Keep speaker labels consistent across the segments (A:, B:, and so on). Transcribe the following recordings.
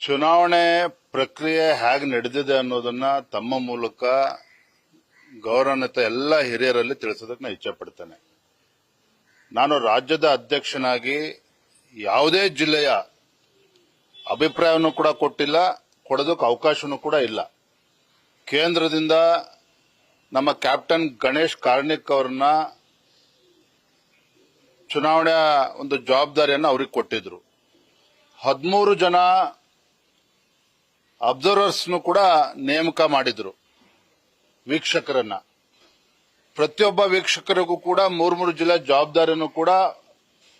A: ಚುನಾವಣೆ ಪ್ರಕ್ರಿಯೆ ಹೇಗೆ ನಡೆದಿದೆ ಅನ್ನೋದನ್ನ ತಮ್ಮ ಮೂಲಕ ಗೌರವಾನ್ವಿತ ಎಲ್ಲ ಹಿರಿಯರಲ್ಲಿ ತಿಳಿಸೋದಕ್ಕೆ ನಾನು ಇಚ್ಛೆ ಪಡ್ತೇನೆ. ನಾನು ರಾಜ್ಯದ ಅಧ್ಯಕ್ಷನಾಗಿ ಯಾವುದೇ ಜಿಲ್ಲೆಯ ಅಭಿಪ್ರಾಯವನ್ನು ಕೂಡ ಕೊಟ್ಟಿಲ್ಲ, ಕೊಡೋದಕ್ಕೆ ಅವಕಾಶವೂ ಕೂಡ ಇಲ್ಲ. ಕೇಂದ್ರದಿಂದ ನಮ್ಮ ಕ್ಯಾಪ್ಟನ್ ಗಣೇಶ್ ಕಾರ್ಣಿಕ್ ಅವರನ್ನ ಚುನಾವಣೆಯ ಒಂದು ಜವಾಬ್ದಾರಿಯನ್ನು ಅವ್ರಿಗೆ ಕೊಟ್ಟಿದ್ರು. ಹದಿಮೂರು ಜನ ಅಬ್ಸರ್ವರ್ಸ್ನು ಕೂಡ ನೇಮಕ ಮಾಡಿದ್ರು ವೀಕ್ಷಕರನ್ನ. ಪ್ರತಿಯೊಬ್ಬ ವೀಕ್ಷಕರಿಗೂ ಕೂಡ ಮೂರು ಮೂರು ಜಿಲ್ಲೆ ಜವಾಬ್ದಾರಿಯನ್ನು ಕೂಡ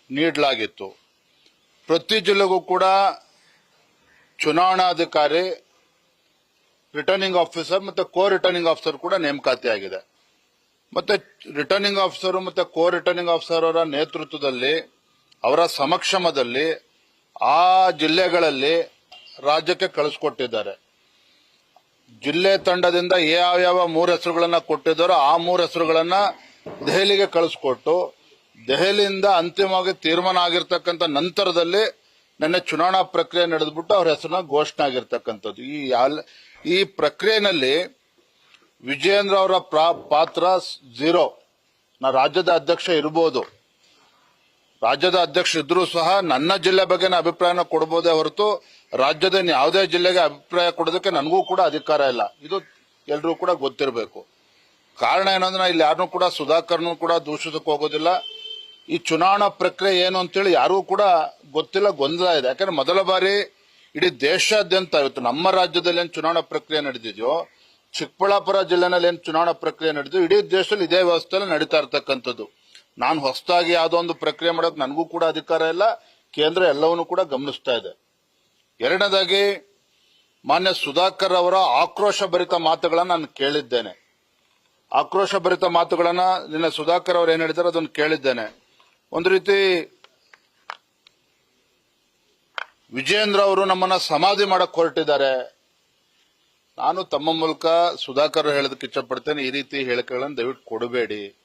A: ನೀಡಲಾಗಿತ್ತು. ಪ್ರತಿ ಜಿಲ್ಲೆಗೂ ಕೂಡ ಚುನಾವಣಾಧಿಕಾರಿ ರಿಟರ್ನಿಂಗ್ ಆಫೀಸರ್ ಮತ್ತೆ ಕೋ ರಿಟರ್ನಿಂಗ್ ಆಫೀಸರ್ ಕೂಡ ನೇಮಕಾತಿ ಆಗಿದೆ ಮತ್ತೆ ರಿಟರ್ನಿಂಗ್ ಆಫೀಸರ್ ಮತ್ತೆ ಕೋ ರಿಟರ್ನಿಂಗ್ ಆಫೀಸರ್ ಅವರ ನೇತೃತ್ವದಲ್ಲಿ, ಅವರ ಸಮಕ್ಷಮದಲ್ಲಿ ಆ ಜಿಲ್ಲೆಗಳಲ್ಲಿ ರಾಜ್ಯಕ್ಕೆ ಕಳಿಸ್ಕೊಟ್ಟಿದ್ದಾರೆ. ಜಿಲ್ಲೆ ತಂಡದಿಂದ ಯಾವ ಯಾವ ಮೂರು ಹೆಸರುಗಳನ್ನ ಕೊಟ್ಟಿದ್ದಾರೋ ಆ ಮೂರು ಹೆಸರುಗಳನ್ನ ದೆಹಲಿಗೆ ಕಳಿಸ್ಕೊಟ್ಟು, ದೆಹಲಿಯಿಂದ ಅಂತಿಮವಾಗಿ ತೀರ್ಮಾನ ಆಗಿರ್ತಕ್ಕಂಥ ನಂತರದಲ್ಲಿ ನಿನ್ನೆ ಚುನಾವಣಾ ಪ್ರಕ್ರಿಯೆ ನಡೆದ್ಬಿಟ್ಟು ಅವ್ರ ಹೆಸರನ್ನ ಘೋಷಣೆ ಆಗಿರ್ತಕ್ಕಂಥದ್ದು. ಈ ಈ ಪ್ರಕ್ರಿಯೆನಲ್ಲಿ ವಿಜಯೇಂದ್ರ ಅವರ ಪಾತ್ರ ಝೀರೋ. ನಾ ರಾಜ್ಯದ ಅಧ್ಯಕ್ಷ ಇರಬಹುದು ರಾಜ್ಯದ ಅಧ್ಯಕ್ಷ ಇದ್ರೂ ಸಹ ನನ್ನ ಜಿಲ್ಲೆ ಬಗ್ಗೆ ಅಭಿಪ್ರಾಯನ ಕೊಡಬಹುದೇ ಹೊರತು ರಾಜ್ಯದ ಯಾವುದೇ ಜಿಲ್ಲೆಗೆ ಅಭಿಪ್ರಾಯ ಕೊಡೋದಕ್ಕೆ ನನಗೂ ಕೂಡ ಅಧಿಕಾರ ಇಲ್ಲ. ಇದು ಎಲ್ರೂ ಕೂಡ ಗೊತ್ತಿರಬೇಕು. ಕಾರಣ ಏನಂದ್ರೆ ಇಲ್ಲಿ ಯಾರನ್ನೂ ಕೂಡ ಸುಧಾಕರ್ನು ಕೂಡ ದೂಷಿಸಕ್ಕೆ ಹೋಗೋದಿಲ್ಲ. ಈ ಚುನಾವಣಾ ಪ್ರಕ್ರಿಯೆ ಏನು ಅಂತೇಳಿ ಯಾರಿಗೂ ಕೂಡ ಗೊತ್ತಿಲ್ಲ, ಗೊಂದಲ ಇದೆ. ಯಾಕಂದ್ರೆ ಮೊದಲ ಬಾರಿ ಇಡೀ ದೇಶಾದ್ಯಂತ ಇವತ್ತು ನಮ್ಮ ರಾಜ್ಯದಲ್ಲಿ ಏನು ಚುನಾವಣಾ ಪ್ರಕ್ರಿಯೆ ನಡೆದಿದೆಯೋ ಚಿಕ್ಕಬಳ್ಳಾಪುರ ಜಿಲ್ಲೆನಲ್ಲಿ ಏನು ಚುನಾವಣಾ ಪ್ರಕ್ರಿಯೆ ನಡೆದು ಇಡೀ ದೇಶದಲ್ಲಿ ಇದೇ ವ್ಯವಸ್ಥೆಯಲ್ಲಿ ನಡೀತಾ ಇರ್ತಕ್ಕಂಥದ್ದು. ನಾನು ಹೊಸದಾಗಿ ಯಾವುದೋ ಒಂದು ಪ್ರಕ್ರಿಯೆ ಮಾಡೋದು ನನಗೂ ಕೂಡ ಅಧಿಕಾರ ಇಲ್ಲ. ಕೇಂದ್ರ ಎಲ್ಲವನ್ನೂ ಕೂಡ ಗಮನಿಸ್ತಾ ಇದೆ. ಎರಡನೇದಾಗಿ, ಮಾನ್ಯ ಸುಧಾಕರ್ ಅವರ ಆಕ್ರೋಶ ಭರಿತ ಮಾತುಗಳನ್ನ ನಾನು ಕೇಳಿದ್ದೇನೆ. ಆಕ್ರೋಶ ಭರಿತ ಮಾತುಗಳನ್ನ ನಿನ್ನೆ ಸುಧಾಕರ್ ಅವರು ಏನು ಹೇಳಿದ್ದಾರೆ ಅದನ್ನು ಕೇಳಿದ್ದೇನೆ. ಒಂದು ರೀತಿ ವಿಜಯೇಂದ್ರ ಅವರು ನಮ್ಮನ್ನ ಸಮಾಧಿ ಮಾಡಕ್ ಹೊರಟಿದ್ದಾರೆ. ನಾನು ತಮ್ಮ ಮೂಲಕ ಸುಧಾಕರ್ ಹೇಳೋದಕ್ಕೆ ಇಷ್ಟಪಡ್ತೇನೆ ಈ ರೀತಿ ಹೇಳಿಕೆಗಳನ್ನು ದಯವಿಟ್ಟು ಕೊಡಬೇಡಿ.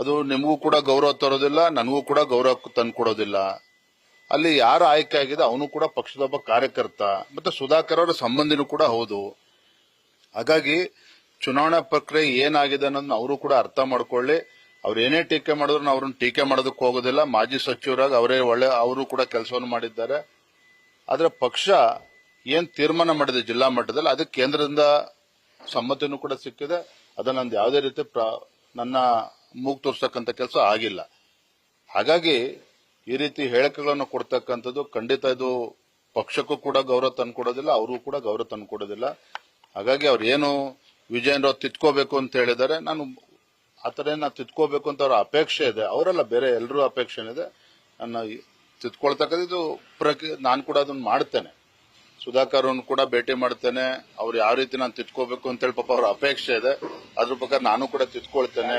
A: ಅದು ನಿಮಗೂ ಕೂಡ ಗೌರವ ತರೋದಿಲ್ಲ, ನನಗೂ ಕೂಡ ಗೌರವ ತಂದು ಕೊಡೋದಿಲ್ಲ. ಅಲ್ಲಿ ಯಾರು ಆಯ್ಕೆ ಆಗಿದೆ ಅವನು ಕೂಡ ಪಕ್ಷದ ಒಬ್ಬ ಕಾರ್ಯಕರ್ತ, ಮತ್ತೆ ಸುಧಾಕರ್ ಅವರ ಸಂಬಂಧಿನೂ ಕೂಡ ಹೌದು. ಹಾಗಾಗಿ ಚುನಾವಣಾ ಪ್ರಕ್ರಿಯೆ ಏನಾಗಿದೆ ಅನ್ನೋದನ್ನ ಅವರು ಕೂಡ ಅರ್ಥ ಮಾಡ್ಕೊಳ್ಳಿ. ಅವ್ರು ಏನೇ ಟೀಕೆ ಮಾಡಿದ್ರು ಅವ್ರನ್ನ ಟೀಕೆ ಮಾಡೋದಕ್ಕೆ ಹೋಗೋದಿಲ್ಲ. ಮಾಜಿ ಸಚಿವರಾಗ ಅವರೇ ಒಳ್ಳೆ, ಅವರು ಕೂಡ ಕೆಲಸವನ್ನು ಮಾಡಿದ್ದಾರೆ. ಆದ್ರೆ ಪಕ್ಷ ಏನ್ ತೀರ್ಮಾನ ಮಾಡಿದೆ ಜಿಲ್ಲಾ ಮಟ್ಟದಲ್ಲಿ ಅದಕ್ಕೆ ಕೇಂದ್ರದಿಂದ ಸಮ್ಮತಿನೂ ಕೂಡ ಸಿಕ್ಕಿದೆ. ಅದನ್ನ ನಂದು ಯಾವುದೇ ರೀತಿ ನನ್ನ ಮೂಗ್ ತೋರ್ಸಕ್ಕಂತ ಕೆಲಸ ಆಗಿಲ್ಲ. ಹಾಗಾಗಿ ಈ ರೀತಿ ಹೇಳಿಕೆಗಳನ್ನು ಕೊಡ್ತಕ್ಕಂಥದ್ದು ಖಂಡಿತ ಇದು ಪಕ್ಷಕ್ಕೂ ಕೂಡ ಗೌರವ ತಂದ್ಕೊಡೋದಿಲ್ಲ ಅವರಿಗೂ ಕೂಡ ಗೌರವ ತಂದ್ಕೊಡೋದಿಲ್ಲ ಹಾಗಾಗಿ ಅವ್ರು ಏನು ವಿಜಯೇಂದ್ರ ಅವ್ರು ತಿದ್ಕೋಬೇಕು ಅಂತ ಹೇಳಿದ್ದಾರೆ, ನಾನು ಆತರ ಏನ ತಿತ್ಕೋಬೇಕು ಅಂತ ಅವ್ರ ಅಪೇಕ್ಷೆ ಇದೆ. ಅವರೆಲ್ಲ, ಬೇರೆ ಎಲ್ಲರೂ ಅಪೇಕ್ಷೆ ಇದೆ ನನ್ನ ತಿತ್ಕೊಳ್ತಕ್ಕಂಥದ್ದು ಪ್ರಕ್ರಿಯೆ ನಾನು ಕೂಡ ಅದನ್ನ ಮಾಡ್ತೇನೆ. ಸುಧಾಕರ್ ಕೂಡ ಭೇಟಿ ಮಾಡ್ತೇನೆ. ಅವ್ರು ಯಾವ ರೀತಿ ನಾನು ತಿತ್ಕೋಬೇಕು ಅಂತ ಹೇಳಿ ಪಾಪ ಅವ್ರ ಅಪೇಕ್ಷೆ ಇದೆ. ಅದ್ರ ಪ್ರಕಾರ ನಾನು ಕೂಡ ತಿದ್ಕೊಳ್ತೇನೆ.